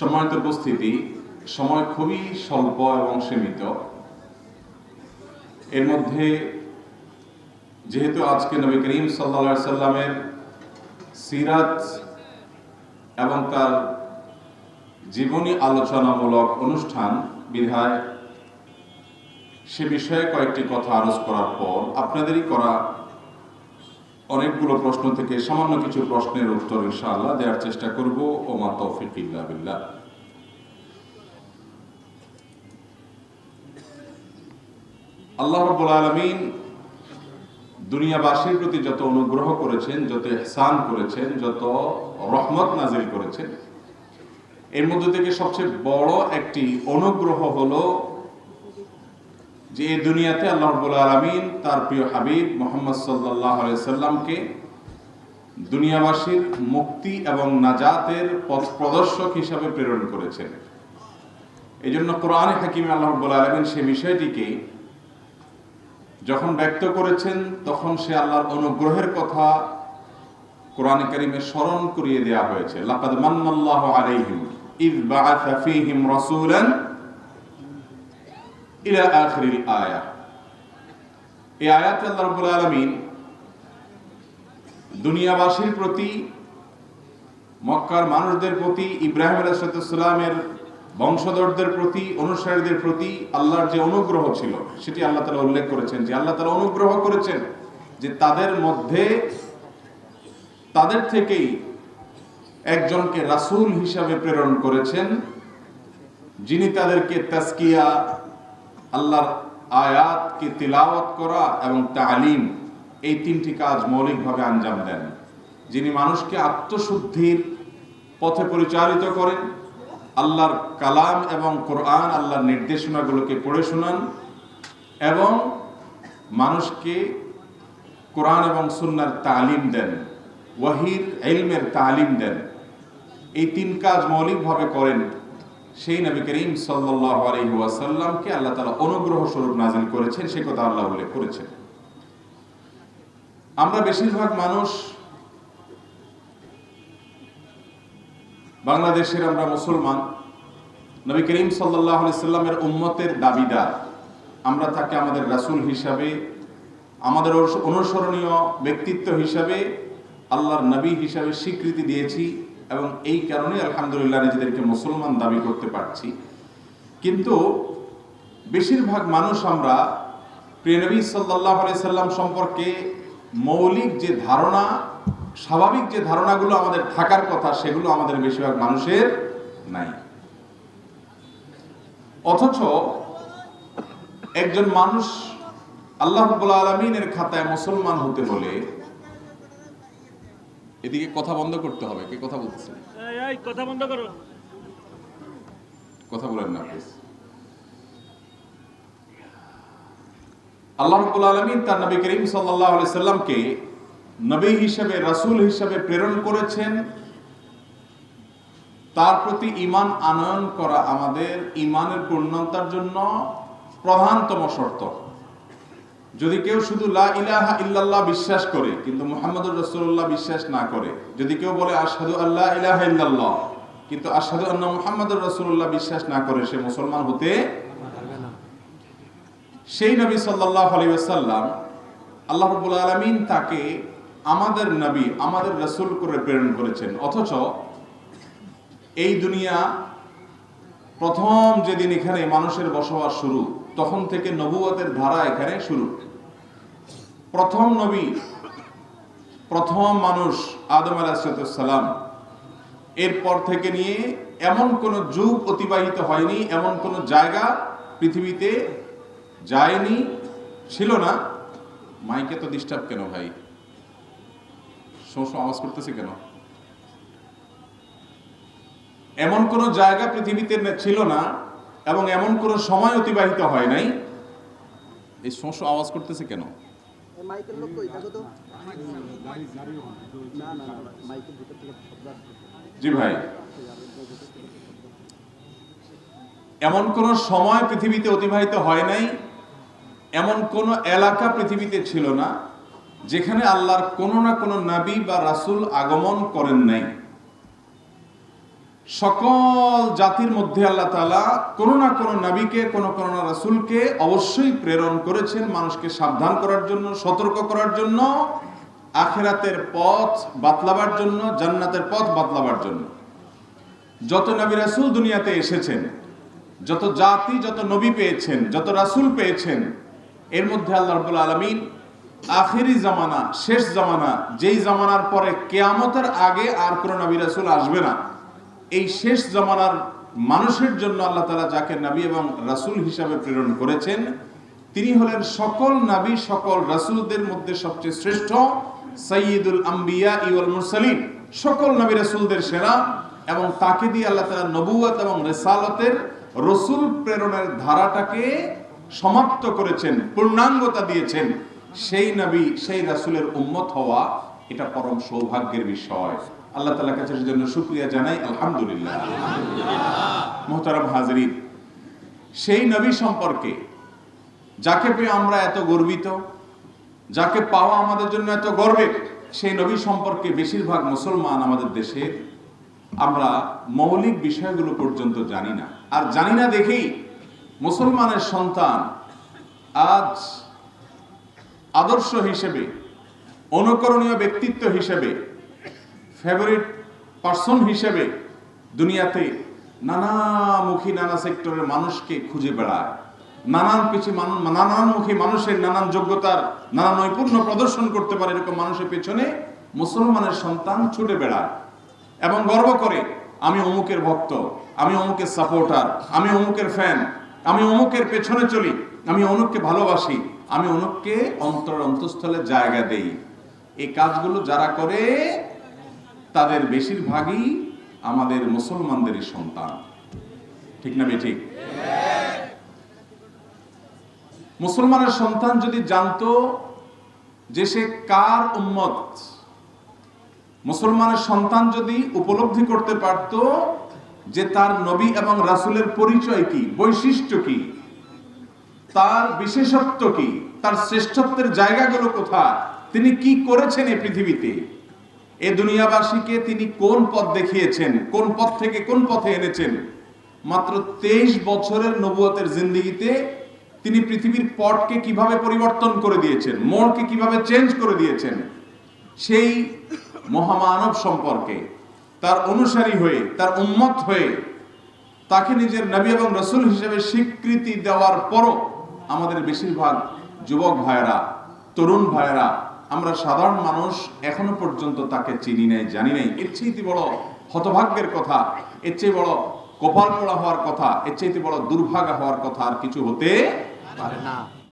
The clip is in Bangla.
সম্মানিত উপস্থিতি, সময় খুবই স্বল্প এবং সীমিত। এর মধ্যে যেহেতু আজকে নবী করিম সাল্লা সাল্লামের সিরাত এবং তার জীবনী আলোচনামূলক অনুষ্ঠান, বিধায় সে বিষয়ে কয়েকটি কথা আরজ করার পর আপনাদেরই করা অনেকগুলো প্রশ্ন থেকে সামান্য কিছু প্রশ্নের উত্তর ইনশাআল্লাহ দেওয়ার চেষ্টা করব। ও মা তৌফিক ইল্লা আল্লাহ রব্বুল আলমিন দুনিয়াবাসীর প্রতি যত অনুগ্রহ করেছেন, যত এহসান করেছেন, যত রহমত নাজিল করেছেন, এর মধ্যে থেকে সবচেয়ে বড় একটি অনুগ্রহ হলো যে এই দুনিয়াতে আল্লাহ রব্বুল আলমিন তার প্রিয় হাবিব মোহাম্মদ সাল্লাহ সাল্লামকে দুনিয়াবাসীর মুক্তি এবং নাজাতের পথ প্রদর্শক হিসাবে প্রেরণ করেছেন এই জন্য কোরআন হাকিম আল্লাহ রব্বুল আলমিন সে বিষয়টিকে যখন ব্যক্ত করেছেন, তখন সে আল্লাহর অনুগ্রহের কথা কোরআন কারিমে স্মরণ করিয়ে দেওয়া হয়েছে। লাকাদ মান্নাল্লাহু আলাইহিম ইয ফীহিম রাসূলান ইলা আখিরিল আয়া। এই আয়াতে আল্লাহ রাব্বুল আলামিন দুনিয়াবাসীর প্রতি, মক্কার মানুষদের প্রতি, ইব্রাহিম আলাইহিস বংশধরদের প্রতি, অনুসারীদের প্রতি আল্লাহর যে অনুগ্রহ ছিল, সেটি আল্লাহ তালা উল্লেখ করেছেন। যে আল্লাহ তালা অনুগ্রহ করেছেন যে তাদের মধ্যে, তাদের থেকেই একজনকে রাসূল হিসাবে প্রেরণ করেছেন, যিনি তাদেরকে তাস্কিয়া আল্লাহর আয়াতকে তিলাওয়াত করা এবং তালিম এই তিনটি কাজ মৌলিকভাবে আঞ্জাম দেন। যিনি মানুষকে আত্মশুদ্ধির পথে পরিচালিত করেন, আল্লাহর কালাম এবং কোরআন, আল্লাহর নির্দেশনাগুলোকে পড়ে শোনান এবং মানুষকে কোরআন এবং সুন্নার তালিম দেন, ওয়াহির এলমের তালিম দেন। এই তিন কাজ মৌলিকভাবে করেন সেই নবী করিম সাল্লাহ আল্লাহ তালা অনুগ্রহ স্বরূপ নাজিল করেছেন, সে কথা আল্লাহ উল্লেখ করেছেন। আমরা বেশিরভাগ মানুষ বাংলাদেশের আমরা মুসলমান। নবী করিম সাল্লাহ সাল্লামের উম্মতের দাবিদার। আমরা তাকে আমাদের রাসুল হিসাবে, আমাদের অনুসরণীয় ব্যক্তিত্ব হিসাবে, আল্লাহর নবী হিসাবে স্বীকৃতি দিয়েছি। এবং এই কারণে আলহামদুলিল্লাহ নিজেদেরকে মুসলমান দাবি করতে পারছি। কিন্তু বেশিরভাগ মানুষ আমরা প্রিয়নবী সাল্লাহ সাল্লাম সম্পর্কে মৌলিক যে ধারণা, স্বাভাবিক যে ধারণাগুলো আমাদের থাকার কথা, সেগুলো আমাদের বেশিরভাগ মানুষের নাই। অথচ একজন মানুষ আল্লাহ আলমিনের খাতায় মুসলমান হতে হলে এদিকে কথা বন্ধ করতে হবে কে কথা বলতেছে? এই, এই, কথা বন্ধ করো। কথা বলেন না প্লিজ আল্লাহ রব্বুল আলমিন তার নবী করিম সাল্লাহ সাল্লামকে নবী হিসেবে রাসূল হিসেবে প্রেরণ করেছেন। তার প্রতি ইমান আনয়ন করা আমাদের ইমানের পূর্ণতার জন্য প্রধানতম শর্ত। যদি কেউ শুধু লা ইলাহা ইল্লাল্লাহ বিশ্বাস করে, কিন্তু মুহাম্মদুর রাসূলুল্লাহ বিশ্বাস না করে, যদি কেউ বলে আশহাদু আল্লাহ ইলাহা ইল্লাল্লাহ, কিন্তু আশহাদু আন্না মুহাম্মাদুর রাসূলুল্লাহ বিশ্বাস না করে, সে মুসলমান হতে সেই নবী সাল্লাল্লাহু আলাইহি ওয়াসাল্লাম, আল্লাহ রাব্বুল আলামিন তাকে আমাদের নবী, আমাদের রাসূল করে প্রেরণ করেছেন। অথচ এই দুনিয়া প্রথম যেদিন এখানে মানুষের বসবাস শুরু, তখন থেকে নবুয়তের ধারা এখানে শুরু। প্রথম নবী, প্রথম মানুষ আদম আলাহিসাল্লাম এরপর থেকে নিয়ে এমন কোন যুগ অতিবাহিত হয়নি, এমন কোন জায়গা পৃথিবীতে যায়নি, ছিল না। মাইকে তো ডিস্টার্ব কেন ভাই? শোঁ আওয়াজ করতেছে কেন? এমন কোন জায়গা পৃথিবীতে ছিল না এবং এমন কোন সময় অতিবাহিত হয় নাই। এই শোঁ শোঁ আওয়াজ করতেছে কেন? জি ভাই। এমন কোন সময় পৃথিবীতে অতিবাহিত হয় নাই এমন কোন এলাকা পৃথিবীতে ছিল না যেখানে আল্লাহর কোনো না কোনো নাবী বা রাসূল আগমন করেন নাই। সকল জাতির মধ্যে আল্লাহ তাআলা কোনো না কোনো নবীকে, কোনো কোনো না রাসূলকে অবশ্যই প্রেরণ করেছেন মানুষকে সাবধান করার জন্য, সতর্ক করার জন্য, আখেরাতের পথ বাতলাবার জন্য, জান্নাতের পথ বাতলাবার জন্য। যত নবী রাসুল দুনিয়াতে এসেছেন, যত জাতি, যত নবী পেয়েছেন, যত রাসূল পেয়েছেন, এর মধ্যে আল্লাহ রাব্বুল আলামিন আখেরি জামানা, শেষ জামানা, যেই জামানার পরে কেয়ামতের আগে আর কোনো নবী রাসুল আসবে না। এই শেষ জমানার মানুষের জন্য আল্লাহ তাআলা যাকে নবী এবং রাসূল হিসাবে প্রেরণ করেছেন, তিনি হলেন সকল নবী, সকল রাসূলদের মধ্যে সবচেয়ে শ্রেষ্ঠ সাইয়্যিদুল আম্বিয়া ইওয়াল মুরসালিন। সকল নবী রাসূলদের সেরা এবং তাকে দিয়ে আল্লাহ তাআলা নবুয়ত এবং রেসালতের রসুল প্রেরণের ধারাটাকে সমাপ্ত করেছেন, পূর্ণাঙ্গতা দিয়েছেন। সেই নবী, সেই রাসূলের উম্মত হওয়া এটা পরম সৌভাগ্যের বিষয়। আল্লাহ তাআলার কাছে সেজন্য শুকরিয়া জানাই, আলহামদুলিল্লাহ। মোহতারাম হাজরিন, সেই নবী সম্পর্কে যাকে পেয়ে আমরা এত গর্বিত, যাকে পাওয়া আমাদের জন্য এত গর্বের, সেই নবী সম্পর্কে বেশিরভাগ মুসলমান আমাদের দেশে আমরা মৌলিক বিষয়গুলো পর্যন্ত জানি না। আর জানি না দেখেই মুসলমানের সন্তান আজ আদর্শ হিসেবে, অনুকরণীয় ব্যক্তিত্ব হিসেবে ফেভারিট পার্সন হিসেবে দুনিয়াতে নানামুখী নানা সেক্টরের মানুষকে খুঁজে বেড়ায়। নানান পিছিয়ে মানুষ নানানমুখী মানুষের নানান যোগ্যতার নানা নৈপুণ্য প্রদর্শন করতে পারে এরকম মানুষের পেছনে মুসলমানের সন্তান ছুটে বেড়ায়। এবং গর্ব করে, আমি অমুকের ভক্ত, আমি অমুকের সাপোর্টার আমি অমুকের ফ্যান আমি অমুকের পেছনে চলি, আমি অনুককে ভালোবাসি, আমি অনুককে অন্তর অন্তঃস্থলে জায়গা দেই। এই কাজগুলো যারা করে তাদের বেশিরভাগই আমাদের মুসলমানদেরই সন্তান। ঠিক না ঠিক মুসলমানের সন্তান যদি জানতো যে সে কার উম্মত, মুসলমানের সন্তান যদি উপলব্ধি করতে পারত যে তার নবী এবং রাসূলের পরিচয় কি, বৈশিষ্ট্য কি, তার বিশেষত্ব কি, তার শ্রেষ্ঠত্বের জায়গাগুলো কোথায়, তিনি কি করেছেন এই পৃথিবীতে এ দুনিয়াবাসীকে তিনি কোন পথ দেখিয়েছেন? কোন পথ থেকে কোন পথে এনেছেন? মাত্র তেইশ বছরের নবুয়তের জিন্দিগিতে তিনি পৃথিবীর পটকে কীভাবে পরিবর্তন করে দিয়েছেন? মোড়কে কীভাবে চেঞ্জ করে দিয়েছেন? সেই মহামানব সম্পর্কে, তার অনুসারী হয়ে, তার উন্মত হয়ে, তাকে নিজের নবী এবং রসুল হিসেবে স্বীকৃতি দেওয়ার পরও আমাদের বেশিরভাগ যুবক ভাইয়েরা, তরুণ ভাইয়েরা আমরা সাধারণ মানুষ এখনও পর্যন্ত তাকে চিনি নাই, জানি নাই। এর চেয়েতে বড় হতভাগ্যের কথা, এর চেয়ে বড় কপাল পোড়া হওয়ার কথা, এর চাইতে বড় দুর্ভাগা হওয়ার কথা আর কিছু হতে পারে না।